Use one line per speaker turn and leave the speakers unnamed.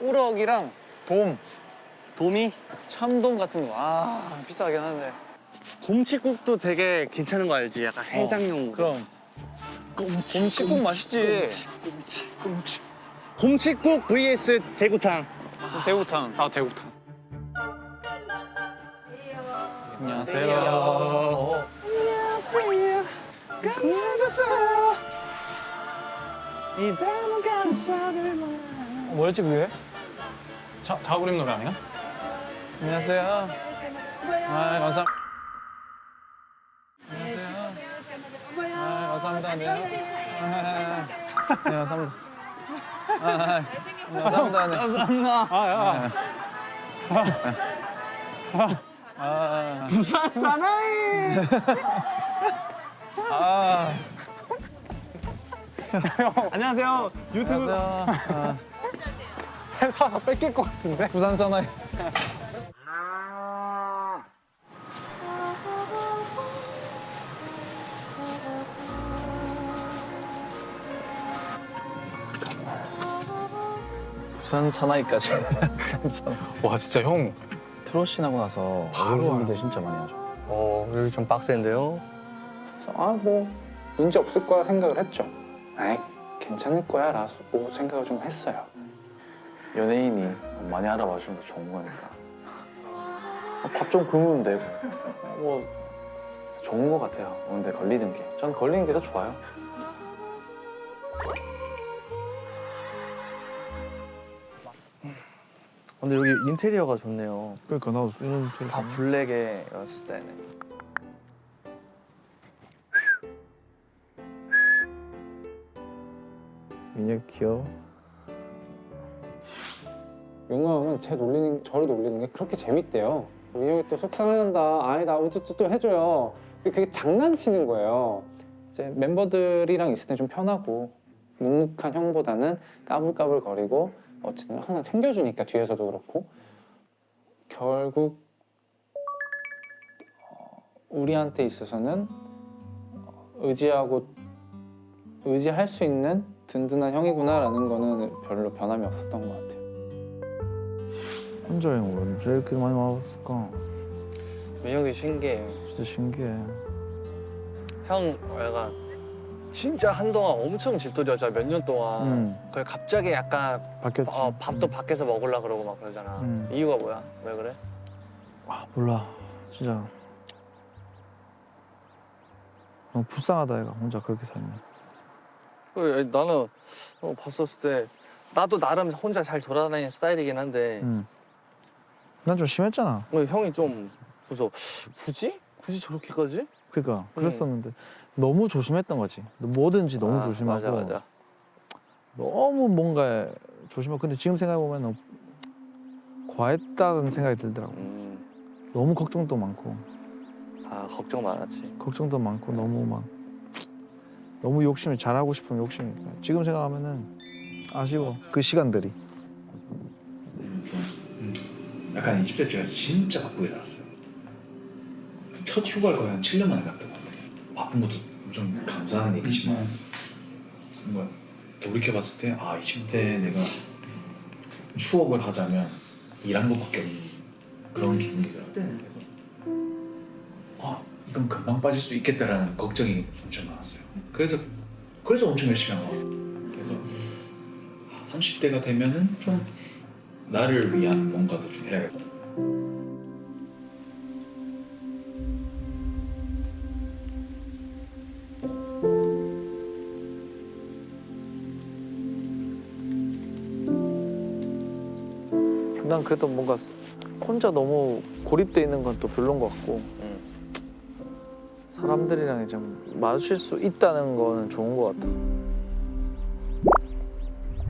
우럭이랑 돔,
도미?
참돔 같은 거. 아, 비싸긴 한데.
곰치국도 되게 괜찮은 거 알지? 약간 해장용.
그럼
곰치,
곰치국 맛있지.
곰치, 곰치, 곰치. 곰치국 vs 대구탕.
대구탕.
아 대구탕.
안녕하세요. 뭐였지 그게?
자 자우림 노래 아니야?
안녕하세요. 아, 감사. 안녕하세요. 아, 감사합니다. 네. 아, 네, 감사합니다. 아, 네, 감사합니다. 네.
감사합니다.
아야.
아,
부산 사나이.
아,
안녕하세요. 유튜브.
안녕하세요. 아,
사서 뺏길 것 같은데.
부산 사나이. 부산 사나이까지. 부산 사나이.
와 진짜 형.
트롯신 하고 나서 어려운 분들 진짜 많이 하죠.
어 여기 좀 빡센데요.
그래서 아뭐 문제 없을 거라 생각을 했죠. 아이 괜찮을 거야 라고 생각을 좀 했어요.
연예인이 많이 알아봐 주는 게 좋은 거니까. 밥 좀 굶으면 되고. 뭐 좋은 거 같아요. 근데 걸리는 게. 저는 걸리는 게 더 좋아요.
근데 여기 인테리어가 좋네요.
그러니까 나도 이런 소리
다 블랙의 이런 스타일네.
민혁 귀여워.
용감은 제 놀리는 저를 놀리는 게 그렇게 재밌대요. 민혁이 또 속상해한다. 아니다 우쭈쭈 또 해줘요. 근데 그게 장난치는 거예요. 이제 멤버들이랑 있을 때 좀 편하고 묵묵한 형보다는 까불까불 거리고 어쨌든 항상 챙겨주니까 뒤에서도 그렇고 결국 어, 우리한테 있어서는 어, 의지하고 의지할 수 있는 든든한 형이구나라는 거는 별로 변함이 없었던 것 같아요.
혼자 여행 언제 이렇게 많이 와봤을까?
민혁이 신기해요.
진짜 신기해.
형 약간 진짜 한동안 엄청 집돌이었잖아 몇 년 동안.
응,
그래 갑자기 약간
바뀌었지.
어, 밥도 밖에서 먹으려 그러고 막 그러잖아.
음.
이유가 뭐야? 왜 그래?
아, 몰라. 진짜. 너무 불쌍하다 얘가 혼자 그렇게 살면.
그래, 나는 어, 봤었을 때 나도 나름 혼자 잘 돌아다니는 스타일이긴 한데
응. 난좀 심했잖아.
어, 형이 좀 그래서 굳이 굳이 저렇게까지?
그러니까 그랬었는데 너무 조심했던 거지. 뭐든지 너무
아,
조심하고
맞아 맞아.
너무 뭔가 조심하고 근데 지금 생각해 보면 너무 과했다는 생각이 들더라고.
음,
너무 걱정도 많고
아 걱정 많았지.
걱정도 많고 너무 막 너무 욕심이 잘하고 싶은 욕심이니까 지금 생각하면은 아쉬워 그 시간들이
약간 20대 제가 진짜 바쁘게 살았어요. 첫 휴가를 거의 한 7년 만에 갔던 것 같아요. 바쁜 것도 좀 감사한 일이지만 뭔가 돌이켜봤을 때 아 20대 내가 추억을 하자면 일한 것밖에 없는 그런 기분이더라고요. 그래서 아 이건 금방 빠질 수 있겠다라는 걱정이 엄청 많았어요. 그래서 그래서 엄청 열심히 한 아, 30대가 되면은 좀 나를 위한 뭔가도 좀 해야겠다.
난 그래도 뭔가 혼자 너무 고립돼 있는 건 또 별론 것 같고
음.
사람들이랑 좀 마주칠 수 있다는 거는 좋은 것 같아